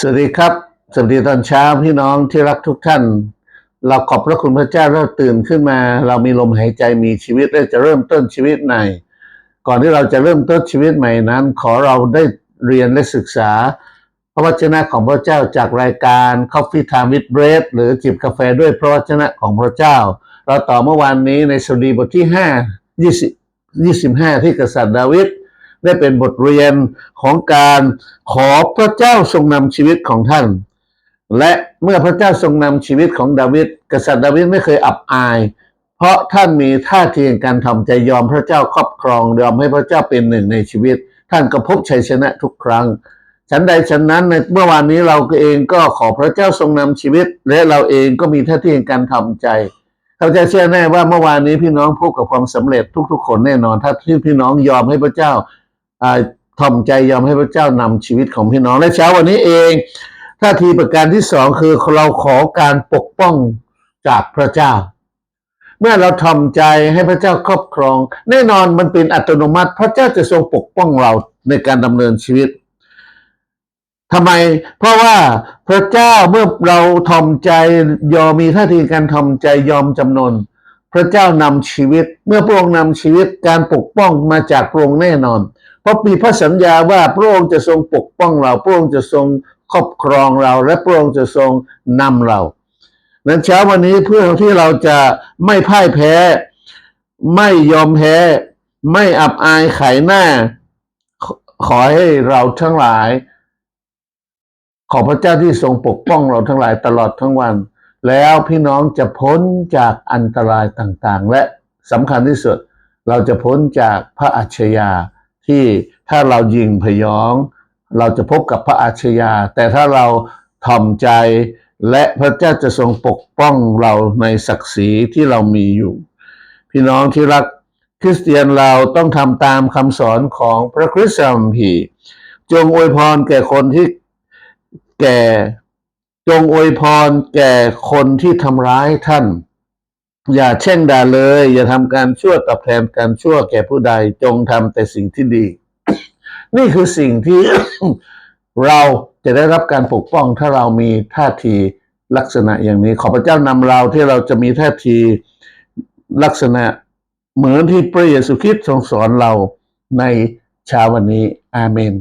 สวัสดีครับ สวัสดีตอนเช้าพี่น้องที่รักทุกท่าน เราขอบพระคุณพระเจ้าเราตื่นขึ้นมา เรามีลมหายใจมีชีวิตและจะเริ่มต้นชีวิตใหม่ก่อนที่เราจะเริ่มต้นชีวิตใหม่นั้น ขอเราได้เรียนและศึกษา พระวจนะของพระเจ้าจากรายการ Coffee Time with Bread หรือจิบกาแฟด้วยพระวจนะของพระเจ้า เราต่อเมื่อวานนี้ในสดีบทที่ 5 20 25 ที่กษัตริย์ดาวิด ได้เป็นบทเรียนของการขอพระเจ้าทรงนำชีวิตของท่าน และเมื่อพระเจ้าทรงนำชีวิตของดาวิดกษัตริย์ดาวิดไม่เคยอับอาย เพราะท่านมีท่าทีแห่งการทำใจยอมพระเจ้าครอบครองยอมให้พระเจ้าเป็นหนึ่งในชีวิต ท่านก็พบชัยชนะทุกครั้งฉันใดฉันนั้นในเมื่อวานนี้เราเองก็ขอพระเจ้าทรงนำชีวิต และเราเองก็มีท่าทีแห่งการทำใจ เราจะเชื่อแน่ว่าเมื่อวานนี้พี่น้องพบกับความสำเร็จทุกๆ คนแน่นอน ถ้าที่พี่น้องยอมให้พระเจ้า อ่าทอมใจยอมให้พระเจ้านำชีวิตของพี่น้องและเช้าวันนี้เองท่าทีประการที่สองคือเราขอการปกป้องจากพระเจ้า เมื่อเราทอมใจให้พระเจ้าครอบครอง แน่นอนมันเป็นอัตโนมัติ พระเจ้าจะทรงปกป้องเราในการดำเนินชีวิตทำไม เพราะว่าพระเจ้าเมื่อเราทอมใจยอมมีท่าทีการทอมใจยอมจำนน พระเจ้านำชีวิต เมื่อพระองค์นำชีวิตการปกป้องมาจากพระองค์แน่นอน เพราะมีพระสัญญาว่าพระองค์จะทรงปกป้องเรา พระองค์จะทรงครอบครองเรา และพระองค์จะทรงนำเรานั้นเช้าวันนี้เพื่อที่เราจะไม่พ่ายแพ้ ไม่ยอมแพ้ ไม่อับอายขายหน้าขขอให้เราทั้งหลาย ขอพระเจ้าที่ทรงปกป้องเราทั้งหลายตลอดทั้งวัน แล้วพี่น้องจะพ้นจากอันตรายต่างๆ และสำคัญที่สุด เราจะพ้นจากพระอัจฉริยาที่ถ้าเรายิงพยอง เราจะพบกับพระอัจฉริยา แต่ถ้าเราถ่อมใจและพระเจ้าจะทรงปกป้องเราในศักดิ์ศรีที่เรามีอยู่ พี่น้องที่รักคริสเตียนเราต้องทำตามคำสอนของพระคริสต์คัมภีจงอวยพรแก่คนที่แก่ จงอวยพรแก่คนที่ทำร้ายท่าน อย่าแช่งด่าเลย อย่าทำการชั่วตอบแทนการชั่วแก่ผู้ใดจงทำแต่สิ่งที่ดี นี่คือสิ่งที่ เราจะได้รับการปกป้องถ้าเรามีท่าทีลักษณะอย่างนี้ ขอพระเจ้านำเราที่เราจะมีท่าทีลักษณะเหมือนที่พระเยซูคริสต์ทรงสอนเราในเช้าวันนี้ อาเมน